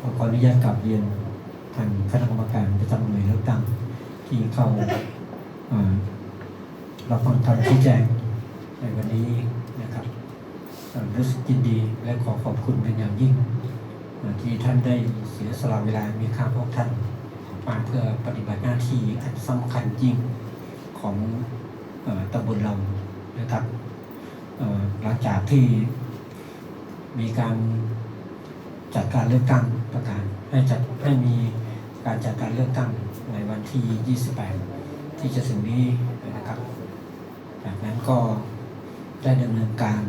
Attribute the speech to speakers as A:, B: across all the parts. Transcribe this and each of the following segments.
A: ขออนุญาตกลับเรียนทางคณะกรรมการประจำหน่วยเลือกตั้งที่เข้าอ่าฟังคำชี้แจงในวันนี้นะครับเอ่อรู้สึกยินดีและขอขอบคุณเป็นอย่างยิ่ง ที่ท่านได้เสียสละเวลามีค่าของท่านมาเพื่อปฏิบัติหน้าที่อันสำคัญยิ่งของอตำบลเรานะครับหลังจากที่มีการจัดการเลือกตั้ง ประกาศให้จัดให้มีการจัดการเลือกตั้งในวันที่ 28 ที่จะถึงนี้นะครับ จากนั้นก็ได้ดำเนินการ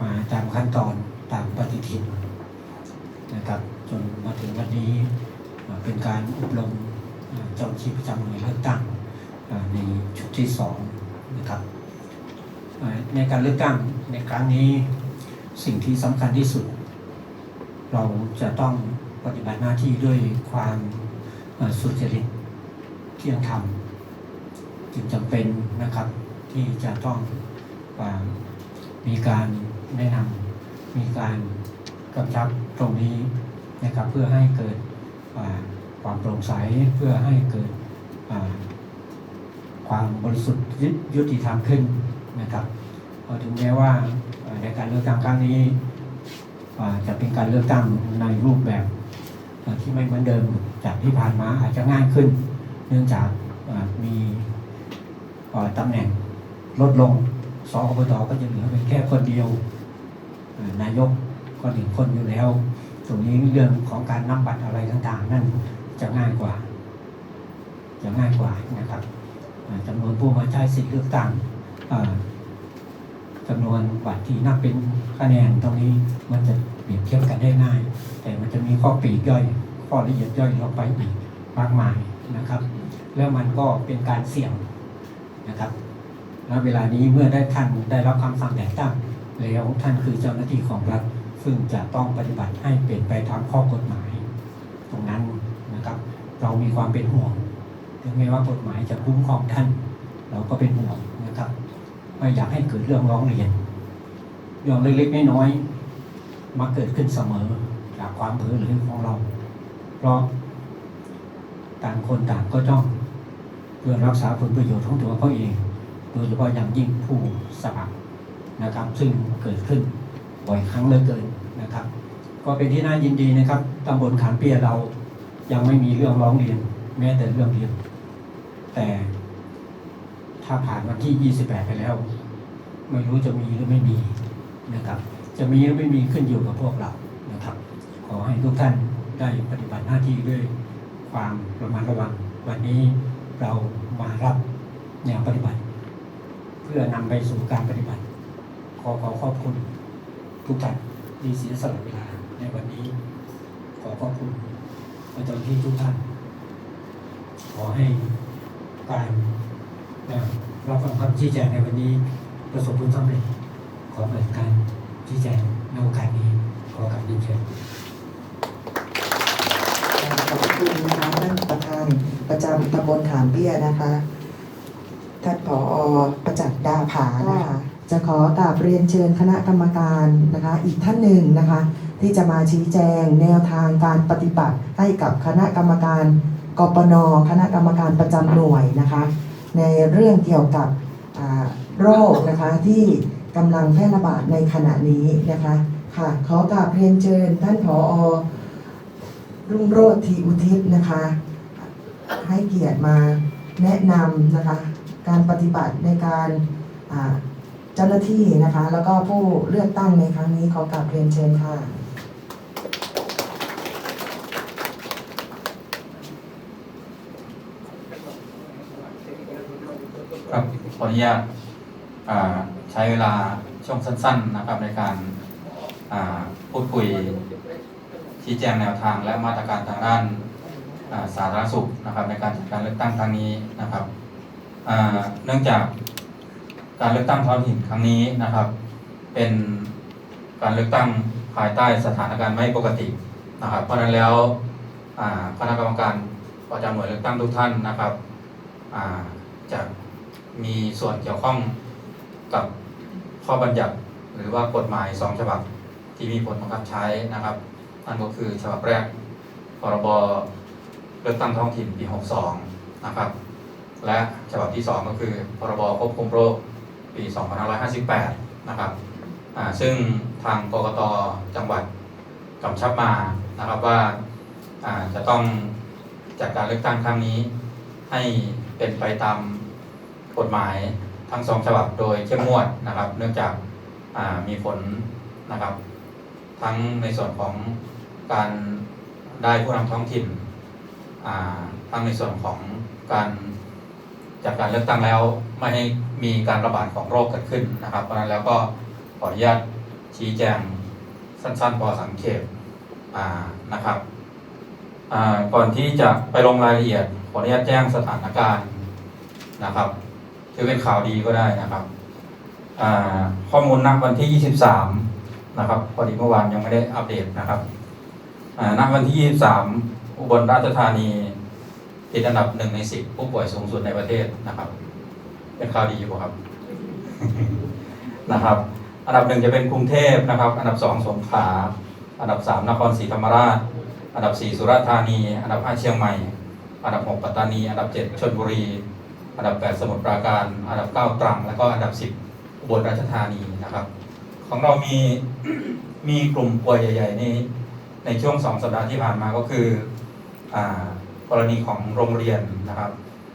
A: มาตามขั้นตอนตามปฏิทินนะครับจนมาถึงวันนี้เป็นการอบรมเจ้าหน้าที่ประจำหน่วยเลือกตั้งในชุดที่สองนะครับในการเลือกตั้งในครั้งนี้สิ่งที่สำคัญที่สุด เราจะต้องปฏิบัติหน้าที่ด้วยความสุจริตเที่ยงธรรมจึงจำเป็นนะครับ ที่จะต้องมีการแนะนำมีการกำชับตรงนี้นะครับ เพื่อให้เกิดความโปร่งใสเพื่อให้เกิดความบริสุทธิ์ยุติธรรมขึ้นนะครับพราะถึงแม้ว่าในการเลือกตั้งครั้งนี้ จะเป็นการเลือกตั้งในรูปแบบที่ไม่เหมือนเดิมจากที่ผ่านมาอาจจะง่ายขึ้น เนื่องจากมีอ่าตำแหน่งลดลงสอบตก็จะเหลือเป็นแค่คนเดียวนายกก็หนึ่งคนอยู่แล้ว ตรงนี้เรื่องของการนับบัตรอะไรต่างๆ นั่นจะง่ายกว่า จะง่ายกว่านะครับอ่าจำนวนผู้มาใช้สิทธิเลือกตั้งอ่า จำนวนบัตรที่นับเป็นคะแนนตรงนี้มันจะเปรียบเทียบกันได้ง่าย แต่มันจะมีข้อปีกย่อย ข้อละเอียดย่อยลงไปอีกมากมายนะครับ แล้วมันก็เป็นการเสี่ยงนะครับแล้วเวลานี้เมื่อได้ท่านได้รับคำสั่งแต่งตั้งแล้วท่านคือเจ้าหน้าที่ของรัฐ ซึ่งจะต้องปฏิบัติให้เป็นไปตามข้อกฎหมาย ตรงนั้นนะครับ เรามีความเป็นห่วง ถึงแม้ว่ากฎหมายจะคุ้มครองท่าน เราก็เป็นห่วง ไม่อยากให้เกิดเรื่องร้องเรียน เรื่องเล็กๆน้อยๆมาเกิดขึ้นเสมอจากความเผลอหรือของเรา เพราะต่างคนต่างก็จ้องเพื่อรักษาผลประโยชน์ของตัวเขาเอง โดยเฉพาะอย่างยิ่งผู้สมัครนะครับ ซึ่งเกิดขึ้นบ่อยครั้งเหลือเกินนะครับ ก็เป็นที่น่ายินดีนะครับตำบลขามเปียเรายังไม่มีเรื่องร้องเรียน แม้แต่เรื่องเดียวแต่ ถ้าผ่านวันที่ 28 ไปแล้ว ไม่รู้จะมีหรือไม่มีนะครับ จะมีหรือไม่มีขึ้นอยู่กับพวกเรานะครับ ขอให้ทุกท่านได้ปฏิบัติหน้าที่ด้วยความระมัดระวัง วันนี้เรามารับแนวปฏิบัติ เพื่อนำไปสู่การปฏิบัติ ขอขอขอบคุณทุกท่านที่เสียสละเวลาในวันนี้ ขอขอบคุณอาจารย์ที่ทุกท่าน ขอให้การ รับฟังคำชี้แจงในวันนี้ประสบผลสำเร็จขอเปิดการชี้แจงในโอกาสนี้ขอกราบเรียนเชิญ
B: ขอบคุณนะคะท่านประธานประจำตำบลขามเปี้ยนะคะ ท่านผอประจักษ์ดาผานะคะจะขอกราบเรียนเชิญคณะกรรมการนะคะ อีกท่านหนึ่งนะคะ ที่จะมาชี้แจงแนวทางการปฏิบัติให้กับคณะกรรมการกปนคณะกรรมการประจำหน่วยนะคะ ในเรื่องเกี่ยวกับโรคนะคะที่กำลังแพร่ระบาดในขณะนี้นะคะค่ะขอกราบเรียนเชิญท่านผอรุ่งโรจน์ทีอุทิศนะคะ ให้เกียรติมาแนะนำนะคะการปฏิบัติในการเจ้าหน้าที่นะคะ แล้วก็ผู้เลือกตั้งในครั้งนี้ขอกราบเรียนเชิญค่ะ
C: ครับ ขออนุญาตใช้เวลาช่วงสั้น ๆ นะครับในการาพูดคุยชี้แจงแนวทางและมาตรการทางด้านาสาธารณสุขนะครับ ในการจัดการเลือกตั้งครั้งนี้นะครับเนื่องจากการเลือกตั้งท้องถิ่นครั้งนี้นะครับ เป็นการเลือกตั้งภายใต้สถานการณ์ไม่ปกตินะครับ เพราะนั้นแล้วคณะกรรมการประจำหน่วยเลือกตั้งทุกท่านนะครับอ่าจะ มีส่วนเกี่ยวข้องกับข้อบัญญัติหรือว่ากฎหมายสองฉบับที่มีผลบังคับใช้นะครับนั่นก็คือฉบับแรกพรบเลือกตั้งท้องถิ่นปี 62 นะครับ และฉบับที่ 2 ก็คือพรบควบคุมโรคปี 2558 นะครับซึ่งทางกกตจังหวัดกำชับมานะครับว่าอ่าจะต้องจัดการเลือกตั้งครั้งนี้ให้เป็นไปตาม กฎหมายทั้งสองฉบับโดยเข้มงวดนะครับ เนื่องจากามีผลนะครับ ทั้งในส่วนของการได้ผู้นำท้องถิ่นทั้งในส่วนของการจัดการเลือกตั้งแล้วไม่ให้มีการระบาดของโรคเกิดขึ้นนะครับ เพราะนั้นแล้วก็ขออนุญาตชี้แจงสั้นๆ พอสังเกตนะครับก่อนที่จะไปลงรายละเอียดขออนุญาตแจ้งสถานการณ์นะครับ ถือเป็นข่าวดีก็ได้นะครับข้อมูลณวันที่ 23 นะครับพอดีเมื่อวานยังไม่ได้อัปเดตนะครับอ่าณวันที่ 23 อุบลราชธานีติดอันดับหนึ่งในสิบผู้ป่วยสูงสุดในประเทศนะครับ เป็นข่าวดีอยู่ครับนะครับ อันดับหนึ่งจะเป็นกรุงเทพนะครับ อันดับสองสงขลาอันดับสามนครศรีธรรมราช อันดับ4สุราษฎร์ธานี อันดับ5เชียงใหม่ อันดับ6ปัตตานี อันดับ7ชลบุรี อันดับ 8 สมุทรปราการ อันดับ 9 ตรัง แล้วก็อันดับ 10อุบลราชธานีนะครับ ของเรามีมีกลุ่มป่วยใหญ่ๆในในช่วง 2 สัปดาห์ที่ผ่านมาก็คืออกรณีของโรงเรียนนะครับ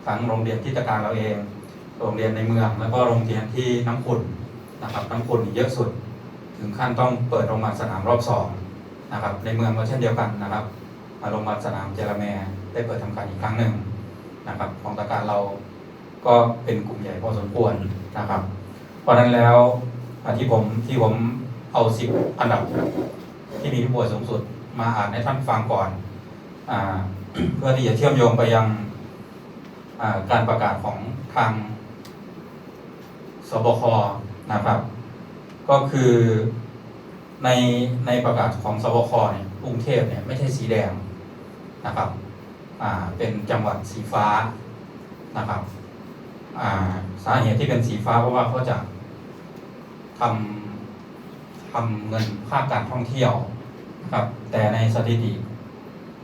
C: ทั้งโรงเรียนที่ตะการเราเอง โรงเรียนในเมือง แล้วก็โรงเรียนที่น้ำขุ่นนะครับน้ำขุ่นเยอะสุด ถึงขั้นต้องเปิดโรงพยาบาลสนามรอบสองนะครับในเมืองก็เช่นเดียวกันนะครับโรงพยาบาลสนามเจรแมได้เปิดทำการอีกครั้งหนึ่งนะครับของตะการเรา ก็เป็นกลุ่มใหญ่พอสมควรนะครับ เพราะนั้นแล้วอ่าที่ผมที่ผมเอาสิบอันดับ ที่มีผู้ป่วยสูงสุดมาอ่านให้ท่านฟังก่อนอเพื่อที่จะเชื่อมโยงไปยังการประกาศของทางสบคนะครับ ก็คือในในประกาศของสบคเนี่ยกรุงเทพเนี่ยไม่ใช่สีแดงนะครับ เป็นจังหวัดสีฟ้านะครับ สาเหตุที่เป็นสีฟ้าเพราะว่าเขาจะทำทำเงินภาคการท่องเที่ยวนะครับแต่ในสถิติ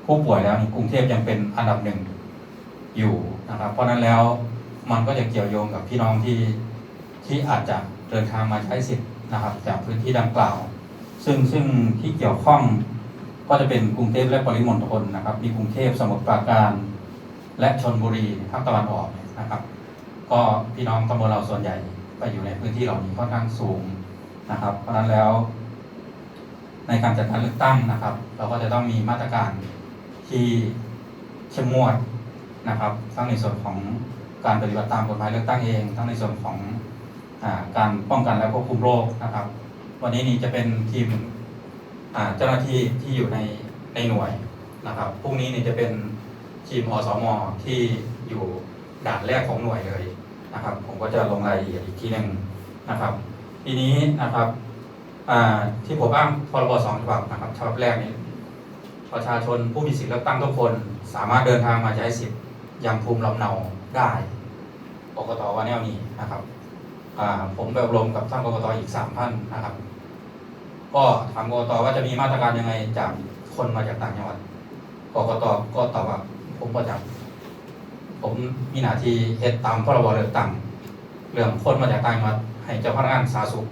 C: ผู้ป่วยแล้วนี่กรุงเทพยังเป็นอันดับหนึ่งอยู่นะครับ เพราะนั้นแล้วมันก็จะเกี่ยวโยงกับพี่น้องที่ที่อาจจะเดินทางมาใช้สิทธิ์นะครับ จากพื้นที่ดังกล่าว ซึ่งซึ่งที่เกี่ยวข้องก็จะเป็นกรุงเทพและปริมณฑลนะครับ มีกรุงเทพสมุทรปราการ และชนบุรีภาคตะวันออกนะครับ ก็พี่น้องตำบลเราส่วนใหญ่ไปอยู่ในพื้นที่เหล่านี้ค่อนข้างสูงนะครับ เพราะฉะนั้นแล้ว ในการจัดการเลือกตั้งนะครับ เราก็จะต้องมีมาตรการที่เข้มงวดนะครับ ทั้งในส่วนของการปฏิบัติตามกฎหมายเลือกตั้งเอง ทั้งในส่วนของอการป้องกันและควบคุมโรคนะครับ วันนี้นี่จะเป็นทีมเจ้าหน้าที่ที่อยู่ในในหน่วยนะครับพรุ่งนี้นี่จะเป็นทีมอสมที่อยู่ด่านแรกของหน่วยเลย นะครับ ผมก็จะลงรายละเอียดอีกทีหนึ่งนะครับ ทีนี้นะครับที่ผมอ้างพรบสองฉบับนะครับฉบับแรกนี้ประชาชนผู้มีสิทธิเลือกตั้งทุกคนสามารถเดินทางมาใช้สิทธิ์ยังภูมิลำเนาได้กกตวันแนวนี้นะครับผมไปอบรมกับท่านกกตอีกสามท่านนะครับ ก็ถามกกตว่าจะมีมาตรการยังไงจากคนมาจากต่างจังหวัดกกตก็ตอบว่าผมก็จะ ผมมีหน้าที่เฮ็ดตามพรบเลือกตั้งเรื่องคนมาจากต่างจังหวัดให้เจ้าพนักงานสาธารณสุข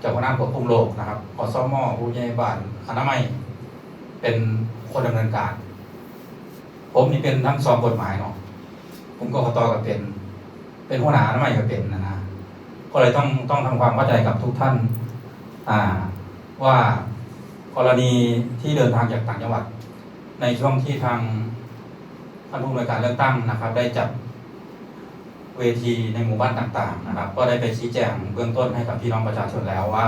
C: เจ้าพนักงานควบคุมโรคนะครับอสมผู้ใหญ่บ้านอนามัยเป็นคนดำเนินการ ผมนี่เป็นทั้งสองกฎหมายเนาะผมกกตก็เป็น เป็นหัวหน้าอนามัยก็เป็นนะนะก็เลยต้องต้องทำความเข้าใจกับทุกท่าน อ่า ว่ากรณีที่เดินทางจากต่างจังหวัด ในช่วงที่ทาง ท่านผู้อำนวยการเลือกตั้งนะครับ ได้จัดเวทีในหมู่บ้านต่างๆนะครับ ก็ได้ไปชี้แจงเบื้องต้นให้กับพี่น้องประชาชนแล้วว่า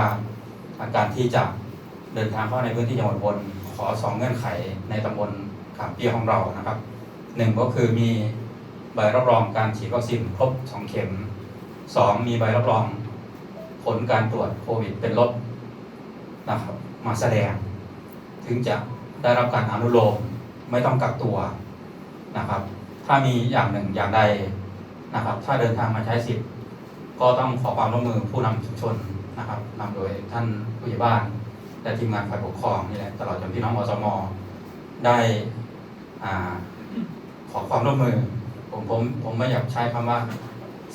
C: การที่จะเดินทางเข้าในพื้นที่จังหวัดบนขอสองเงื่อนไขในตำบลขามเปียของเรานะครับหนึ่งก็คือมีใบรับรองการฉีดวัคซีนครบสองเข็มสองมีใบรับรองผลการตรวจโควิดเป็นลบนะครับมาแสดง ถึงจะได้รับการอนุโลมไม่ต้องกักตัว นะครับ ถ้ามีอย่างหนึ่งอย่างใดนะครับ ถ้าเดินทางมาใช้สิทธิ์ ก็ต้องขอความร่วมมือผู้นำชุมชนนะครับนำโดยท่านผู้ใหญ่บ้านและทีมงานฝ่ายปกครองนี่แหละตลอดจนพี่น้องอสมได้อ่าขอความร่วมมือ ผมผมผมไม่อยากใช้คำว่า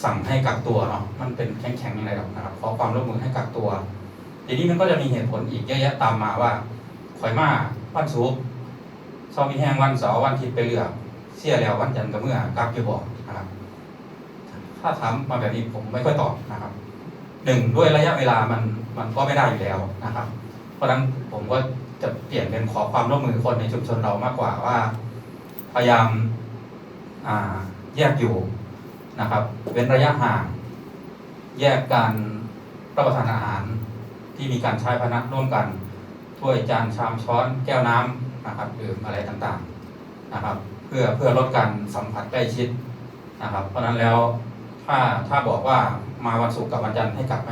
C: สั่งให้กักตัวเนาะมันเป็นแข็งๆยังไงหรอกนะครับขอความร่วมมือให้กักตัวทีนี้มันก็จะมีเหตุผลอีกเยอะแยะตามมาว่าข่อยมาวันศุกร์เสามีแห้งวันเสาร์วันอาทิตย์ไปเลือก สียแล้ววันจันทร์กับเมื่อกลับอยู่บอกนะครับ ถ้าถามมาแบบนี้ผมไม่ค่อยตอบนะครับหนึ่งด้วยระยะเวลามันมันก็ไม่ได้อยู่แล้วนะครับ เพราะฉะนั้นผมก็จะเปลี่ยนเป็นขอความร่วมมือคนในชุมชนเรามากกว่าว่า พยายามาแยกอยู่นะครับ เว้นระยะห่าง แยกการรับประทานอาหารที่มีการใช้พาหนะร่วมกันถ้วยจานชามช้อนแก้วน้ำนะครับดื่มอะไรต่างๆนะครับ พื่อเพื่อลดการสัมผัสใกล้ชิดนะครับ เพราะฉะนั้นแล้วถ้าถ้าบอกว่ามาวันศุกร์กับวันจันทร์ให้กลับไหม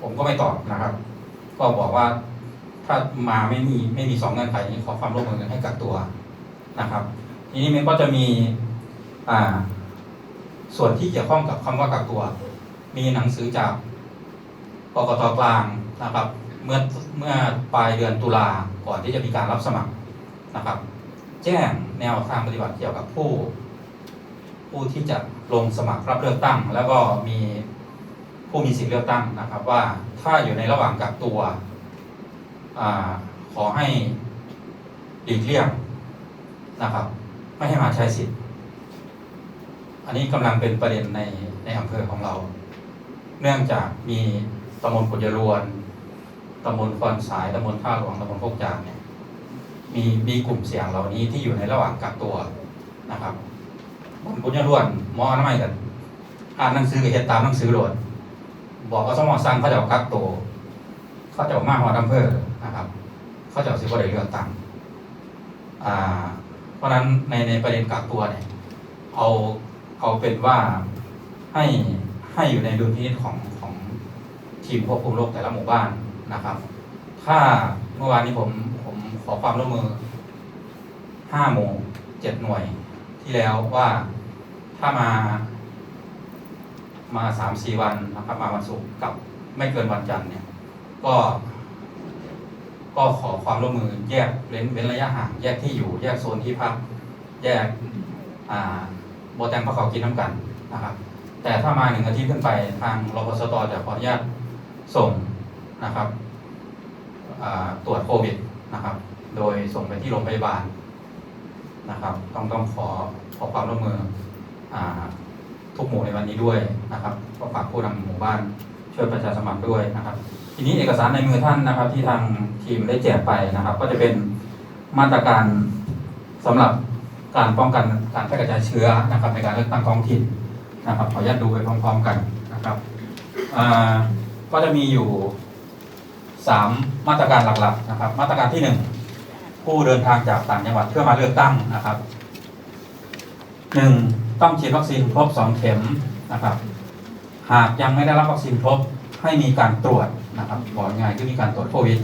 C: ผมก็ไม่ตอบนะครับ ก็บอกว่าถ้ามาไม่มีไม่มีสองเงื่อนไขนี้ขอความร่วมมือกันให้กักตัวนะครับ ทีนี้มันก็จะมีอ่า ส่วนที่เกี่ยวข้องกับคำว่ากักตัว มีหนังสือจากกกตกลางนะครับ เมื่อเมื่อปลายเดือนตุลาก่อนที่จะมีการรับสมัครนะครับ แจ้งแนวทางปฏิบัติเกี่ยวกับผู้ ผู้ที่จะลงสมัครรับเลือกตั้ง แล้วก็มีผู้มีสิทธิเลือกตั้งนะครับ ว่าถ้าอยู่ในระหว่างกักตัวอขอให้หลีกเลี่ยงนะครับ ไม่ให้มาใช้สิทธิ์อันนี้กำลังเป็นประเด็นในในอำเภอของเรา เนื่องจากมีตำบลกุญยรวนตำบลคอนสายตำบลท่าหลวงตำบลโคกจานเนี่ย มีมีกลุ่มเสี่ยงเหล่านี้ที่อยู่ในระหว่างกักตัวนะครับบนกุญยรวนมออนามัยกันอ่านหนังสือกับเหตุตามหนังสือโหลดบอกว่าสมอสั่งเขาจะเอากักตัวเขาจะเอามาหัวอำเภอนะครับ เขาจะเอาสิบประเด็นเลือกตั้งอ่า เพราะฉะนั้นในในประเด็นกักตัวเนี่ยเอาเอาเป็นว่าให้ให้อยู่ในดุลพินิจของของทีมควบคุมโรคแต่ละหมู่บ้านนะครับ ถ้าเมื่อวานนี้ผม ขอความร่วมมือห้าโมงเจ็ดหน่วยที่แล้วว่าถ้ามา มาสามสี่วันนะครับมาวันศุกร์กับไม่เกินวันจันทร์เนี่ย ก็ ก็ขอความร่วมมือแยกเว้นเว้นระยะห่างแยกที่อยู่ แยกโซนที่พัก แยกอ่าโบแตงพระเขากินน้ำกันนะครับ แต่ถ้ามาหนึ่งอาทิตย์ขึ้นไปทางรพสตจะขออนุญาตส่งนะครับตรวจโควิด นะครับ โดยส่งไปที่โรงพยาบาลนะครับ ต้องต้องขอขอความร่วมมืออทุกหมู่ในวันนี้ด้วยนะครับ ก็ฝากผู้นำหมู่บ้านช่วยประชาสัมพันธ์ด้วยนะครับ ทีนี้เอกสารในมือท่านนะครับ ที่ทางทีมได้แจกไปนะครับ ก็จะเป็นมาตรการสำหรับการป้องกันการแพร่กระจายเชื้อนะครับ ในการเลือกตั้งท้องถิ่นนะครับ ขออนุญาตดูไปพร้อม ๆ กันนะครับก็จะมีอยู่ สามมาตรการหลักๆนะครับ มาตรการที่หนึ่งผู้เดินทางจากต่างจังหวัดเพื่อมาเลือกตั้งนะครับหนึ่งต้องฉีดวัคซีนครบสองเข็มนะครับ หากยังไม่ได้รับวัคซีนครบให้มีการตรวจนะครับบอกง่ายๆคือมีการตรวจโควิด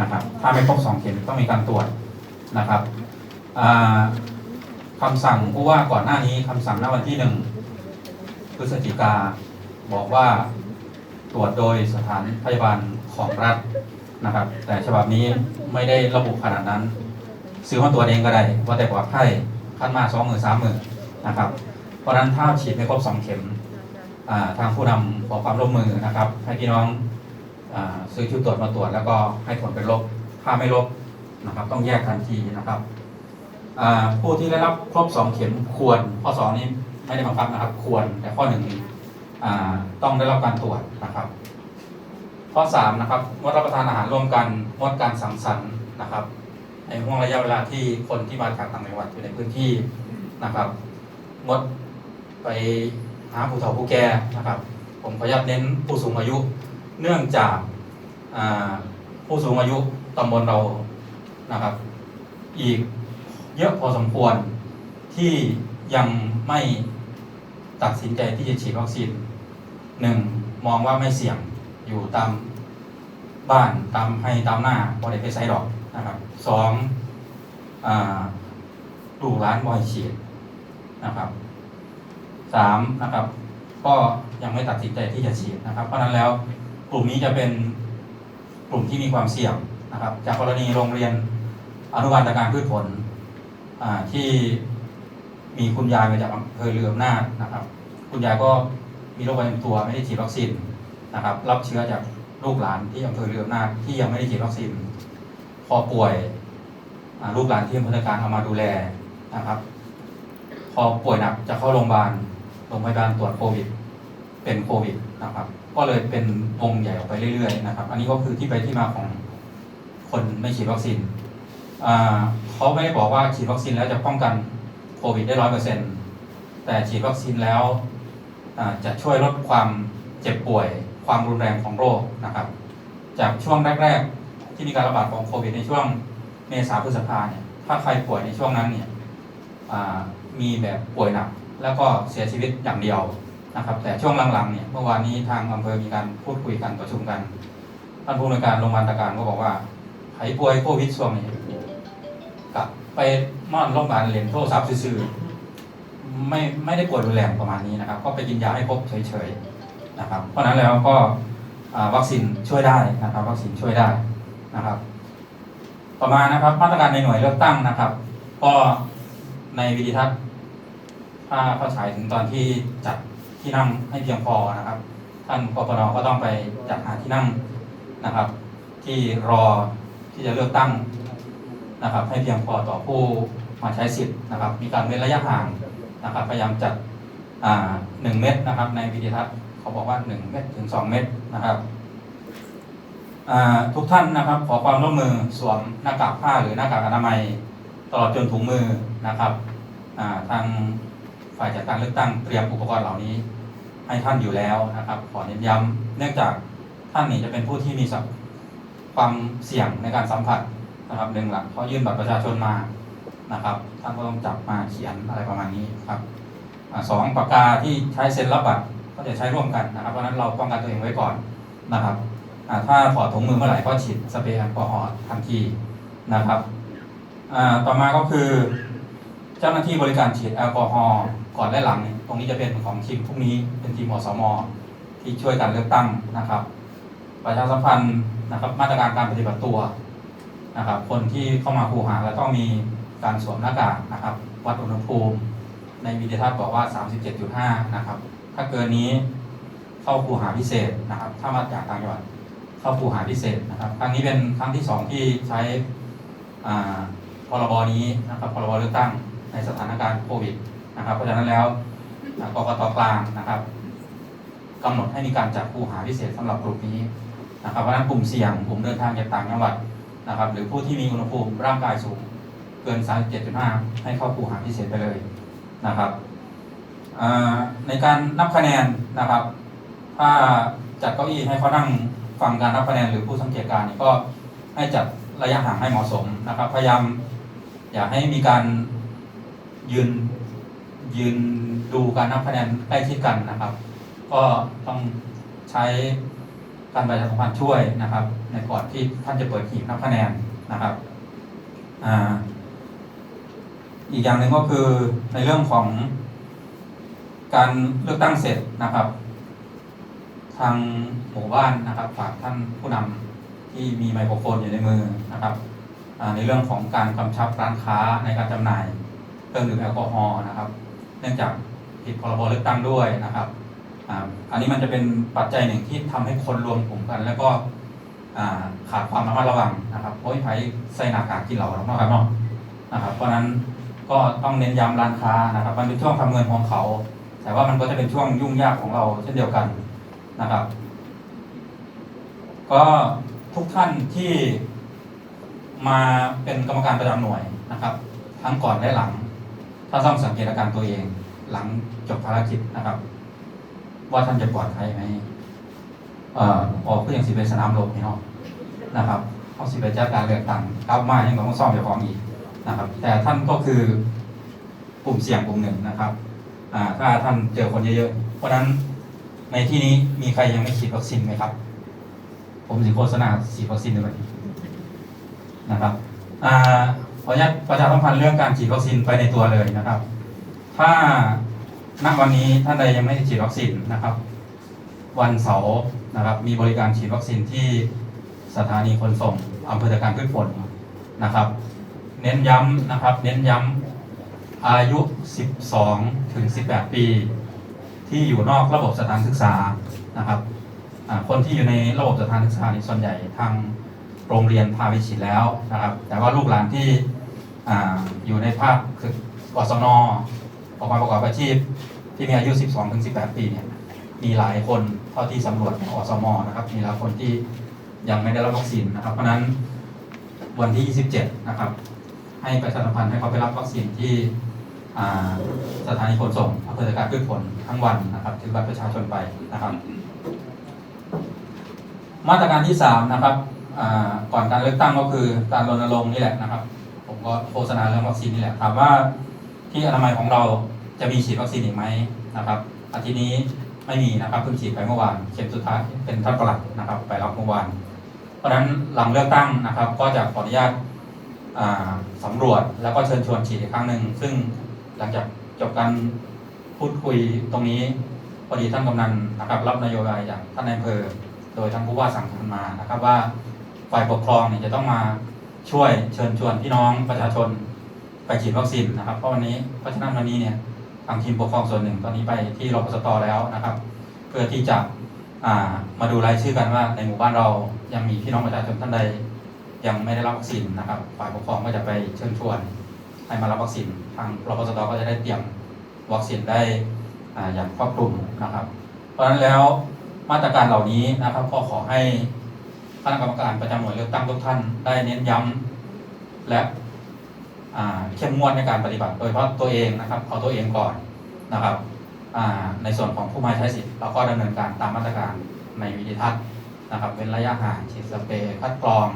C: นะครับ ถ้าไม่ครบสองเข็มต้องมีการตรวจนะครับอ่าคำสั่งผู้ว่าก่อนหน้านี้คำสั่งณวันที่หนึ่งพฤศจิกาบอกว่าตรวจโดยสถานพยาบาล ของรัฐนะครับ แต่ฉบับนี้ไม่ได้ระบุขนาดนั้น ซื้อมาตรวเองก็ได้ว่าแต่ปลอดภัยขั้นมาสองหมื่นสามหมื่นนะครับ เพราะฉะนั้นถ้าฉีดไม่ครบสองเข็มทางผู้นำขอความร่วมมือนะครับ ให้พี่น้องอซื้อชุดตรวจมาตรวจแล้วก็ให้ผลเป็นลบถ้าไม่ลบนะครับ ต้องแยกทันทีนะครับผู้ที่ได้รับครบสองเข็มควร ข้อสองนี้ไม่ได้บังคับนะครับ ควรแต่ข้อหนึ่งต้องได้รับการตรวจนะครับ ข้อสามนะครับงดรับประทานอาหารร่วมกันงดการสังสรรค์นะครับ ในห่วงระยะเวลาที่คนที่มาจากต่างจังหวัดอยู่ในพื้นที่นะครับงดไปหาผู้เฒ่าผู้แก่นะครับ ผมขออนุญาตเน้นผู้สูงอายุ เนื่องจากาผู้สูงอายุตำบลเรานะครับ อีกเยอะพอสมควรที่ยังไม่ตัดสินใจที่จะฉีดวัคซีนหนึ่งมองว่าไม่เสี่ยง อยู่ตามบ้านตามให้ตามหน้าบริเวณไซดอกนะครับสองอาลูกร้านบอยเฉียดนะครับสามนะครับก็ยังไม่ตัดสินใจที่จะฉีดนะครับ เพราะนั้นแล้วกลุ่มนี้จะเป็นกลุ่มที่มีความเสี่ยงนะครับ จากกรณีโรงเรียนอนุบาลตะการพืชผลที่มีคุณยายมาจากอำเภอเรืออำนาจนะครับ คุณยายก็มีโรคประจำตัวไม่ได้ฉีดวัคซีน นะครับ รับเชื้อจากลูกหลานที่อำเภอเรืออำนาจที่ยังไม่ได้ฉีดวัคซีนพอป่วยลูกหลานที่อำเภอการเอามาดูแลนะครับ พอป่วยหนักจะเข้าโรงพยาบาลโรงพยาบาลตรวจโควิด เป็นโควิดนะครับ ก็เลยเป็นวงใหญ่ออกไปเรื่อยๆนะครับ อันนี้ก็คือที่ไปที่มาของคนไม่ฉีดวัคซีนเขาไม่ได้บอกว่าฉีดวัคซีนแล้วจะป้องกันโควิดได้ร้อยเปอร์เซ็นต์แต่ฉีดวัคซีนแล้วจะช่วยลดความเจ็บป่วย ความรุนแรงของโรคนะครับ จากช่วงแรก ๆ ที่มีการระบาดของโควิดในช่วงเมษาพฤษภาเนี่ยถ้าใครป่วยในช่วงนั้นเนี่ยมีแบบป่วยหนักแล้วก็เสียชีวิตอย่างเดียวนะครับ แต่ช่วงหลังๆเนี่ยเมื่อวานนี้ทางอำเภอมีการพูดคุยกันประชุมกันท่านผู้อำนวยการโรงพยาบาลตะการก็บอกว่าใครป่วยโควิดช่วงนี้กลับไปมอนโรงพยาบาลเหรียญโทรศัพท์ซื่อไม่ไม่ได้ป่วยรุนแรงประมาณนี้นะครับ ก็ไปกินยาให้ครบเฉยๆ นะครับ เพราะนั้นแล้วก็วัคซีนช่วยได้นะครับ วัคซีนช่วยได้นะครับ ต่อมานะครับมาตรการในหน่วยเลือกตั้งนะครับ ก็ในวิดีทัศน์ถ้าเขาฉายถึงตอนที่จัดที่นั่งให้เพียงพอนะครับ ท่านกปนก็ต้องไปจัดหาที่นั่งนะครับ ที่รอที่จะเลือกตั้งนะครับ ให้เพียงพอต่อผู้มาใช้สิทธิ์นะครับ มีการเว้นระยะห่างนะครับ พยายามจัดหนึ่งเมตรนะครับ ในวิดีทัศน์ เขาบอกว่าหนึ่งเมตรถึงสองเมตรนะครับทุกท่านนะครับ ขอความร่วมมือสวมหน้ากากผ้าหรือหน้ากากอนามัย ตลอดจนถุงมือนะครับทางฝ่ายจัดการเลือกตั้งเตรียมอุปกรณ์เหล่านี้ ให้ท่านอยู่แล้วนะครับ ขอเน้นย้ำเนื่องจากท่านนี่จะเป็นผู้ที่มีความเสี่ยงในการสัมผัสนะครับหนึ่งหลักเขายื่นบัตรประชาชนมานะครับท่านก็ต้องจับมาเขียนอะไรประมาณนี้ครับอสองปากกาที่ใช้เซ็นรับบัตร ก็จะใช้ร่วมกันนะครับเพราะฉะนั้นเราป้องกันตัวเองไว้ก่อนนะครับถ้าถอดถุงมือเมื่อไหร่ก็ฉีดสเปรย์แอลกอฮอล์ทันทีนะครับต่อมาก็คือ เจ้าหน้าที่บริการฉีดแอลกอฮอล์ก่อนและหลัง ตรงนี้จะเป็นของทีมพวกนี้เป็นทีมอสมอที่ช่วยกันเลือกตั้งนะครับ ประชาสัมพันธ์นะครับมาตรการการปฏิบัติตัวนะครับ คนที่เข้ามาคูหาแล้วต้องมีการสวมหน้ากากนะครับ วัดอุณหภูมิ ในวิดีทัศน์บอกว่า 37.5 นะครับ ถ้าเกินนี้เข้าคูหาพิเศษนะครับ ถ้ามาจากต่างจังหวัดเข้าคูหาพิเศษนะครับ ครั้งนี้เป็นครั้งที่สองที่ใช้พรบนี้นะครับพรบเลือกตั้งในสถานการณ์โควิดนะครับ เพราะฉะนั้นแล้วอ่ากตกลางนะครับกำหนดให้มีการจัดคูหาพิเศษสำหรับกลุ่มนี้นะครับเพราะฉะนั้นกลุ่มเสี่ยงกลุ่มเดินทางจากต่างจังหวัดนะครับ หรือผู้ที่มีอุณหภูมิร่างกายสูงเกิน 37.5 ให้เข้าคูหาพิเศษไปเลยนะครับ ในการนับคะแนนนะครับ ถ้าจัดเก้าอี้ให้เขานั่งฟังการนับคะแนนหรือผู้สังเกตการณ์เนี่ยก็ให้จัดระยะห่างให้เหมาะสมนะครับ พยายามอย่าให้มีการยืนยืนดูการนับคะแนนใกล้ชิดกันนะครับ ก็ต้องใช้การประชาสัมพันธ์ช่วยนะครับ ในก่อนที่ท่านจะเปิดหีบนับคะแนนนะครับออีกอย่างหนึ่งก็คือในเรื่องของ การเลือกตั้งเสร็จนะครับ ทางหมู่บ้านนะครับฝากท่านผู้นำที่มีไมโครโฟนอยู่ในมือนะครับในเรื่องของการกำชับร้านค้าในการจำหน่ายเครื่องดื่มแอลกอฮอล์นะครับ เนื่องจากผิดพรบเลือกตั้งด้วยนะครับอันนี้มันจะเป็นปัจจัยหนึ่งที่ทำให้คนรวมกลุ่มกัน แล้วก็ขาดความระมัดระวังนะครับโอ้ยไผใส่หน้ากากกินเหล้าแล้วเนาะครับเนาะนะครับ เพราะนั้นก็ต้องเน้นย้ำร้านค้านะครับ มันเป็นช่วงทำเงินของเขา แต่ว่ามันก็จะเป็นช่วงยุ่งยากของเราเช่นเดียวกันนะครับ ก็ทุกท่านที่มาเป็นกรรมการประจำหน่วยนะครับ ทั้งก่อนและหลัง ถ้าต้องสังเกตอาการตัวเอง หลังจบภารกิจนะครับ ว่าท่านจะปลอดภัยไหมเออออกเพื่อยังสิเป็นสนามรบพี่น้องนะครับเขาสิไปจัดการเลือกตั้งกลับมายังต้องซ่อมเจ้าของอีกนะครับ แต่ท่านก็คือกลุ่มเสี่ยงกลุ่มหนึ่งนะครับ อ่าถ้าท่านเจอคนเยอะๆเพราะนั้นในที่นี้มีใครยังไม่ฉีดวัคซีนไหมครับ ผมสิโฆษณาฉีดวัคซีนด้วยนะครับอ่าขออนุญาตประชาสัมพันธ์เรื่องการฉีดวัคซีนไปในตัวเลยนะครับ ถ้าณวันนี้ท่านใดยังไม่ได้ฉีดวัคซีนนะครับ วันเสาร์นะครับ มีบริการฉีดวัคซีนที่สถานีขนส่งอำเภอตะการพืชผลนะครับ เน้นย้ำนะครับ เน้นย้ำ อายุ 12 ถึง 18 ปี ที่อยู่นอกระบบสถานศึกษานะครับคนที่อยู่ในระบบสถานศึกษานี่ส่วนใหญ่ทางโรงเรียนพาไปฉีดแล้วนะครับ แต่ว่าลูกหลานที่ออยู่ในภาคคือกศนออกมาประกอบอาชีพ ที่มีอายุ 12 ถึง 18 ปีเนี่ยมีหลายคนเท่าที่สำรวจอสมนะครับมีหลายคนที่ยังไม่ได้รับวัคซีนนะครับ เพราะนั้นวันที่ 27 นะครับ ให้ประชาสัมพันธ์ให้เขาไปรับวัคซีนที่ สถานีขนส่งอำเภอตะการพืชผลทั้งวันนะครับถือบัตรประชาชนไปนะครับ มาตรการที่สามนะครับก่อนการเลือกตั้งก็คือการรณรงค์นี่แหละนะครับ ผมก็โฆษณาเรื่องวัคซีนนี่แหละถามว่าที่อนามัยของเราจะมีฉีดวัคซีนอีกไหมนะครับอาทิตย์นี้ไม่มีนะครับเพิ่งฉีดไปเมื่อวานเข็มสุดท้ายเป็นท่านประหลัดนะครับ ไปรับเมื่อวาน เพราะฉะนั้นหลังเลือกตั้งนะครับ ก็จะขออนุญาตอ่าสำรวจแล้วก็เชิญชวนฉีดอีกครั้งหนึ่งซึ่ง หลังจากจบการพูดคุยตรงนี้พอดีท่านกำนันนะครับรับนโยบายจากท่านนายอำเภอโดยท่านผู้ว่าสั่งการมานะครับว่าฝ่ายปกครองเนี่ยจะต้องมาช่วยเชิญชวนพี่น้องประชาชนไปฉีดวัคซีนนะครับเพราะวันนี้เพราะฉะนั้นวันนี้เนี่ยทางทีมปกครองส่วนหนึ่งตอนนี้ไปที่รพสตแล้วนะครับ เพื่อที่จะามาดูรายชื่อกันว่าในหมู่บ้านเรายังมีพี่น้องประชาชนท่านใดยังไม่ได้รับวัคซีนนะครับ ฝ่ายปกครองก็จะไปเชิญชวน ให้มารับวัคซีนทางรพสตก็จะได้เตรียมวัคซีนได้ออย่างครอบคลุมนะครับ เพราะฉะนั้นแล้วมาตรการเหล่านี้นะครับก็ขอให้คณะกรรมการประจำหน่วยเลือกตั้งทุกท่านได้เน้นย้ำและเข้มงวดในการปฏิบัติ โดยเฉพาะตัวเองนะครับเอาตัวเองก่อนนะครับในส่วนของผู้มาใช้สิทธิ์เราก็ดำเนินการตามมาตรการในวิธีทัศน์นะครับเป็นระยะห่างฉีดสเปรย์คัดกรอง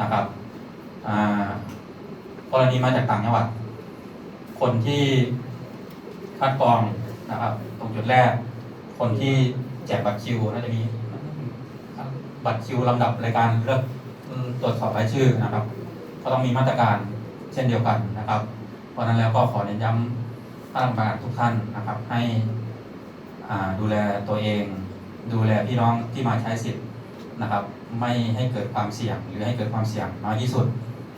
C: นะครับ กรณีมาจากต่างจังหวัด คนที่คัดกรองนะครับ ตรงจุดแรก คนที่แจกบัตรคิวน่าจะมีบัตรคิวลำดับรายการเลือกตรวจสอบรายชื่อนะครับ ก็ต้องมีมาตรการเช่นเดียวกันนะครับ เพราะนั้นแล้วก็ขอเน้นย้ำท่านกรรมการทุกท่านนะครับ ให้ดูแลตัวเอง ดูแลพี่น้องที่มาใช้สิทธิ์นะครับ ไม่ให้เกิดความเสี่ยงหรือให้เกิดความเสี่ยงน้อยที่สุด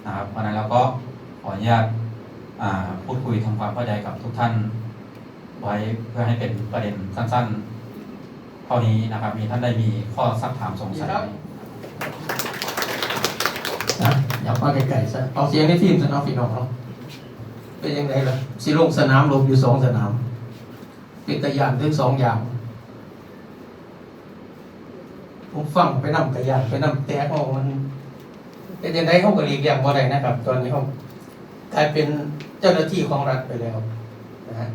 C: นะครับ เพราะนั้นแล้วก็ ขออนุญาตอ่าพูดคุยทำความเข้าใจกับทุกท่าน ไว้เพื่อให้เป็นประเด็นสั้นๆเท่านี้นะครับ มีท่านได้มีข้อสักถามสงสัยไหม
D: นะอย่ามาไกลๆซะเอาเสียงในทีมซะเนาะพี่น้องเนาะเป็นยังไงล่ะสิลงสนามลบอยู่สองสนามเป็นตะยานถึงสองอย่างผมฟังไปนำตะยานไปนำแตกออกมันเป็นยังไงเขาก็หลีกเลี่ยงบ่ได้นะครับ ตอนนี้เขา กลายเป็นเจ้าหน้าที่ของรัฐไปแล้วนะฮะ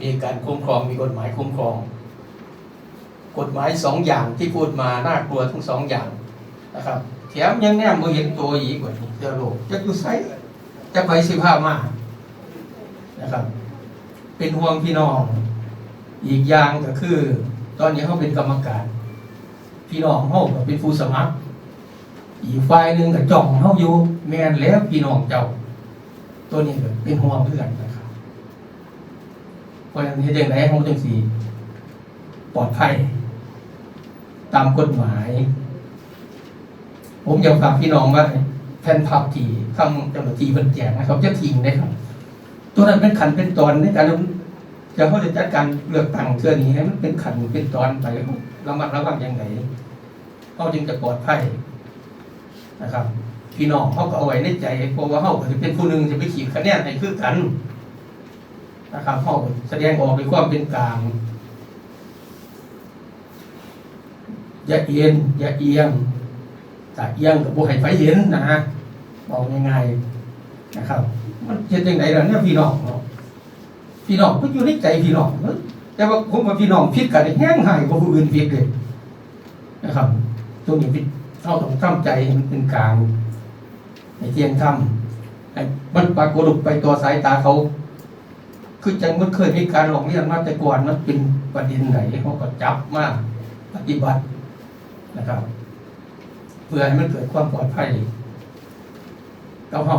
D: มีการคุ้มครองมีกฎหมายคุ้มครอง กฎหมายสองอย่างที่พูดมาน่ากลัวทั้งสองอย่างนะครับแถมยังแนมบ่เห็นตัวอีกว่านี้เจ้าโลกจะอยู่ไสจะไปสิพามานะครับ เป็นห่วงพี่น้อง อีกอย่างก็คือ ตอนนี้เขาเป็นกรรมการ พี่น้องเขาก็เป็นผู้สมัคร อีกฝ่ายหนึ่งก็จ้องเขาอยู่แม่นแล้วพี่น้องเจ้า ตัวนี้เป็นห่วงเพื่อนนะครับเพราะฉะนั้นเฮ็ดจังไดเขาจังสีปลอดภัย ตามกฎหมาย ผมอยากฝากพี่น้องว่าแผ่นพับที่ทางเจ้าหน้าที่เพิ่นแจกนะครับจะทิ้งได้ครับ ตัวนั้นเป็นขันเป็นตอนในการจะเขาจะจัดการเลือกตั้งเทื่อนี้ให้มันเป็นขันเป็นตอนไประมัดระวังยังไงเขาจึงจะปลอดภัยนะครับ พี่น้องเขาก็เอาไว้ในใจเพราะว่าเขาจะเป็นผู้หนึ่งจะไปขีดคะแนนให้คือกันนะครับเขาแสดงออกในความเป็นกลางอย่าเอียงอย่าเอียงถ้าเอียงกับบุให้ไฟเห็นนะฮะบอกง่ายๆนะครับ มันเจ็ดยังไงล่ะเนี่ยพี่น้องเนาะพี่น้องก็อยู่ในใจพี่น้องแต่ว่าผมว่าพี่น้องผิดกันแห้งหายกว่าผู้อื่นผิดเลยนะครับ ตรงนี้พี่เราต้องทำใจให้มันเป็นกลาง ในเที่ยงทำให้มันปรากฏไปตัวสายตาเขา คือจังมันเคยมีการหลอกเรียนมาแต่ก่อนมันเป็นประเด็นไหนเขาก็จับมาปฏิบัตินะครับ เพื่อให้มันเกิดความปลอดภัยกับเรา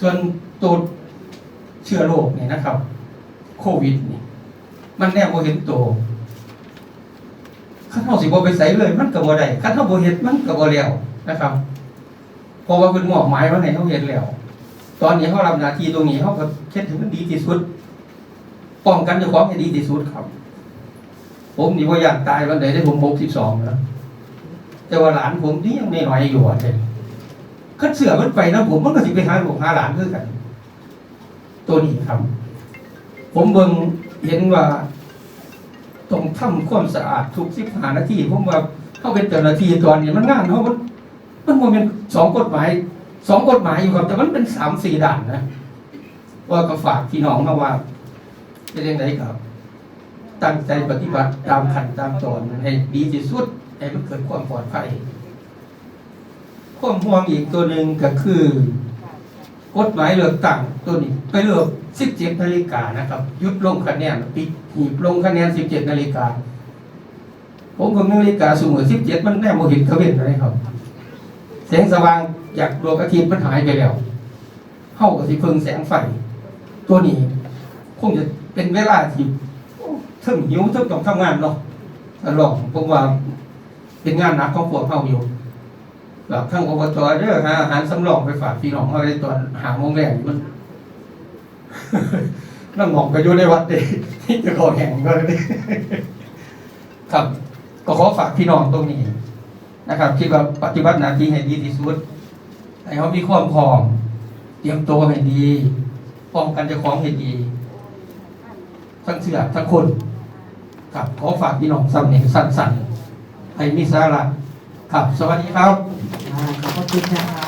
D: ส่วนตัวเชื้อโรคเนี่ยนะครับ โควิดนี่มันแน่โมเห็นตัวคันเฮาสิบ่ไปใส่เลย มันก็บ่ได้คันเฮาบ่เฮ็ดมันก็บ่แล้วนะครับ เพราะว่าเพิ่นมอบหมายมาให้เฮาเฮ็ดแล้ว ตอนนี้เฮารับหน้าที่ตรงนี้เฮาก็เฮ็ดให้มันดีที่สุดป้องกันเจ้าของให้ดีที่สุดครับ ผมนี่บ่อยากตายวันใดได้ผม62นะแต่ว่าหลานผมนี่ยังน้อยอยู่อะเด้คันเสือมันไปนะผมมันก็สิไปหาลูกหาหลานคือกัน ตัวนี้ครับ ผมเบิ่งเห็นว่าต้องทำความสะอาดทุกสิบหานาทีผมว่าเข้าเป็นเจ้าหน้าที่ตอนนี้มันงานเขามัน มันมันเป็นสองกฎหมายสองกฎหมายอยู่ครับ แต่มันเป็นสามสี่ด่านนะว่าก็ฝากพี่น้องมาว่าเป็นยังไงครับ ตั้งใจปฏิบัติตามขั้นตามตอนให้ดีที่สุดให้มันเกิดความปลอดภัยความห่วงอีกตัวหนึ่งก็คือกฎหมายเลือกตั้งตัวนี้ ไปเลือก17นาฬิกานะครับ ยุดลงคะแนนปิดหีบลงคะแนน 17นาฬิกาผมกับนาฬิกาสูงเหมือน17 มันแน่โมหิตเขาเห็นอะไรครับ แสงสว่างจากดวงอาทิตย์มันหายไปแล้วเข้ากับสิเพิงแสงไฟ ตัวนี้ คงจะเป็นเวลาที่ถึงหิวถึงต้องทำงานเนาะถ้าลองผมว่าเป็นงานหนักของพวกเข้าอยู่แบบทั้งอบตเด้อหาอาหารสำรองไปฝากพี่น้องเอาไว้ตอนหาโมงแรกนี่มันน้ำหมองก็อยู่ในวัดเด้ที่จะขอแห่งก็เลยครับ ก็ขอฝากพี่น้องตรงนี้ นะครับคิดว่าปฏิบัติหน้าที่ให้ดีที่สุดให้เขามีความพร้อมเตรียมตัวให้ดีป้องกันเจ้าของให้ดี ทั้งเสือทั้งคนครับขอฝากพี่น้องสำเนียงสั้นๆให้มีสาระครับ สวัสดีครับ
B: ขอบคุณค่ะ